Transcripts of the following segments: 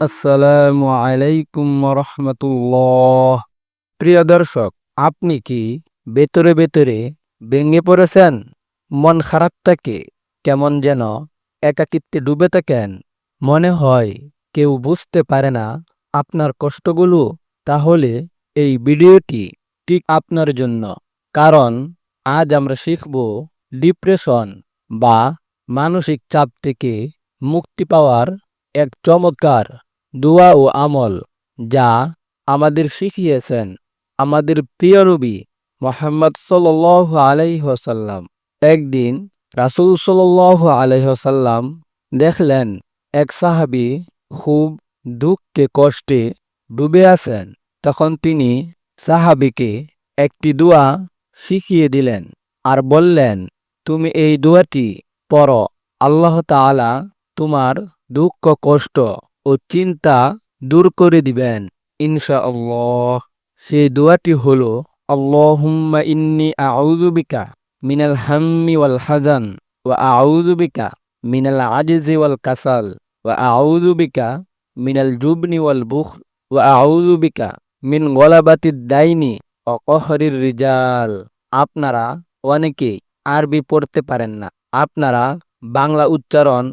আসসালামু আলাইকুম রহমতুল্লাহ প্রিয় দর্শক, আপনি কি ভেতরে ভেতরে ভেঙে পড়েছেন? মন খারাপ থাকে? কেমন যেন একাকিত্বে ডুবে থাকেন? মনে হয় কেউ বুঝতে পারে না আপনার কষ্টগুলো, তাহলে এই ভিডিওটি ঠিক আপনার জন্য। কারণ আজ আমরা শিখব ডিপ্রেশন বা মানসিক চাপ থেকে মুক্তি পাওয়ার এক চমৎকার দোয়া ও আমল যা আমাদের শিখিয়েছেন আমাদের প্রিয় নবী মোহাম্মদ সাল আলাইহসাল্লাম একদিন রাসুল সাল আলাইহসাল্লাম দেখলেন এক সাহাবি খুব দুঃখে কষ্টে ডুবে আছেন। তখন তিনি সাহাবিকে একটি দোয়া শিখিয়ে দিলেন আর বললেন, তুমি এই দোয়াটি পড়ো, আল্লাহ তাআলা তোমার দুঃখ কষ্ট ও চিন্তা দূর করে দিবেন। ইনশা আল্লাহ সেই দোয়াটি হল, আল্লাহুম্মা ইন্নি আউযু বিকা মিনাল হাম্মি ওয়াল হাজান ওয়া আউজুবিকা মিনাল আজিজি ওয়াল কাসাল ওয়া আউজুবিকা মিনাল জুবনি ওয়াল বুখল ওয়া আউযু বিকা মিন গলাবাতিদ দাইনি ও কহরির রিজাল। আপনারা অনেকেই আরবি পড়তে পারেন না। আপনারা বাংলা উচ্চারণ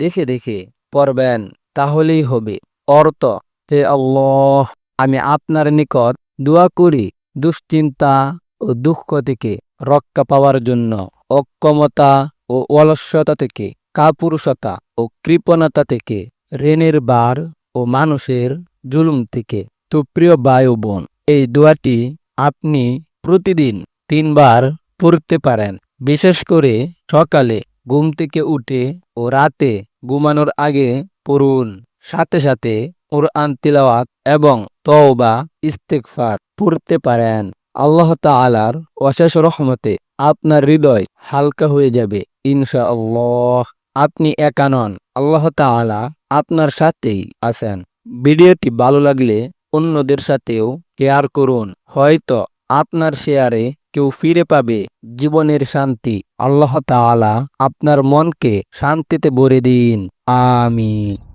দেখে দেখে পড়বেন। তাহলেই হবে। অর্থ, হে আল্লাহ, আমি আপনার নিকট দোয়া করি দুশ্চিন্তা ও দুঃখ থেকে রক্ষা পাওয়ার জন্য, অক্ষমতা ও অলস্যতা থেকে, কাপুরুষতা ও কৃপণতা থেকে ঋণের বার ও মানুষের জুলুম থেকে। তো প্রিয় বায়ু বোন এই দোয়াটি আপনি প্রতিদিন তিনবার পড়তে পারেন। বিশেষ করে সকালে ঘুম থেকে উঠে ও রাতে ঘুমানোর আগে পড়ুন। সাথে সাথে কোরআন তিলাওয়াত এবং তওবা ইস্তেগফার পড়তে পারেন। আল্লাহ তাআলার অশেষ রহমতে আপনার হৃদয় হালকা হয়ে যাবে ইনশা আল্লাহ আপনি একা নন, আল্লাহ তাআলা আপনার সাথেই আছেন। ভিডিওটি ভালো লাগলে অন্যদের সাথেও শেয়ার করুন। হয়তো আপনার শেয়ারে কেউ ফিরে পাবে জীবনের শান্তি। আল্লাহ তালা আপনার মনকে শান্তিতে ভরে দিন। আমিন।